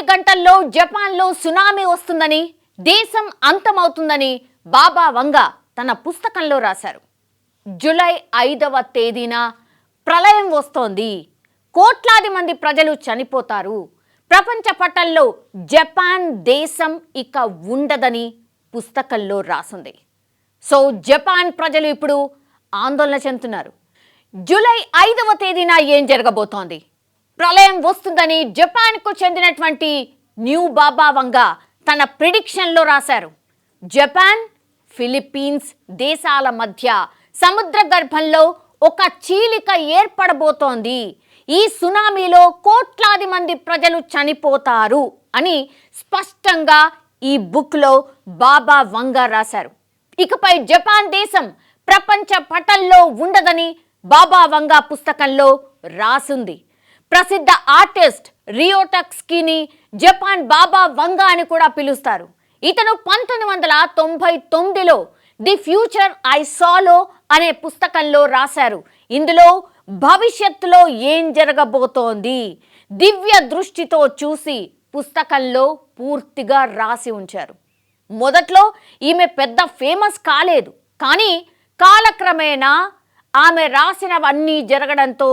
మరికొన్ని గంటల్లో జపాన్లో సునామీ వస్తుందని దేశం అంతమవుతుందని బాబా వంగ తన పుస్తకంలో రాశారు. జూలై ఐదవ తేదీన ప్రళయం వస్తోంది. కోట్లాది మంది ప్రజలు చనిపోతారు. ప్రపంచ పటంలో జపాన్ దేశం ఇక ఉండదని పుస్తకంలో రాసింది. సో జపాన్ ప్రజలు ఇప్పుడు ఆందోళన చెందుతున్నారు. జూలై ఐదవ తేదీన ఏం జరగబోతోంది? ప్రళయం వస్తుందని జపాన్కు చెందినటువంటి న్యూ బాబా వంగ తన ప్రిడిక్షన్లో రాశారు. జపాన్ ఫిలిప్పీన్స్ దేశాల మధ్య సముద్ర గర్భంలో ఒక చీలిక ఏర్పడబోతోంది. ఈ సునామీలో కోట్లాది మంది ప్రజలు చనిపోతారు అని స్పష్టంగా ఈ బుక్లో బాబా వంగ రాశారు. ఇకపై జపాన్ దేశం ప్రపంచ పటంలో ఉండదని బాబా వంగ పుస్తకంలో రాసుంది. ప్రసిద్ధ ఆర్టిస్ట్ రియోటక్స్కిని జపాన్ బాబా వంగా అని కూడా పిలుస్తారు. ఇతను పంతొమ్మిది వందల తొంభై తొమ్మిదిలో ది ఫ్యూచర్ ఐ సాలో అనే పుస్తకంలో రాశారు. ఇందులో భవిష్యత్తులో ఏం జరగబోతోంది? దివ్య దృష్టితో చూసి పుస్తకంలో పూర్తిగా రాసి ఉంచారు. మొదట్లో ఈమె పెద్ద ఫేమస్ కాలేదు. కానీ కాలక్రమేణా ఆమె రాసినవన్నీ జరగడంతో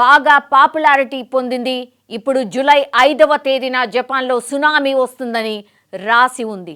బాగా పాపులారిటీ పొందింది. ఇప్పుడు జులై ఐదవ తేదీన జపాన్లో సునామీ వస్తుందని రాసి ఉంది.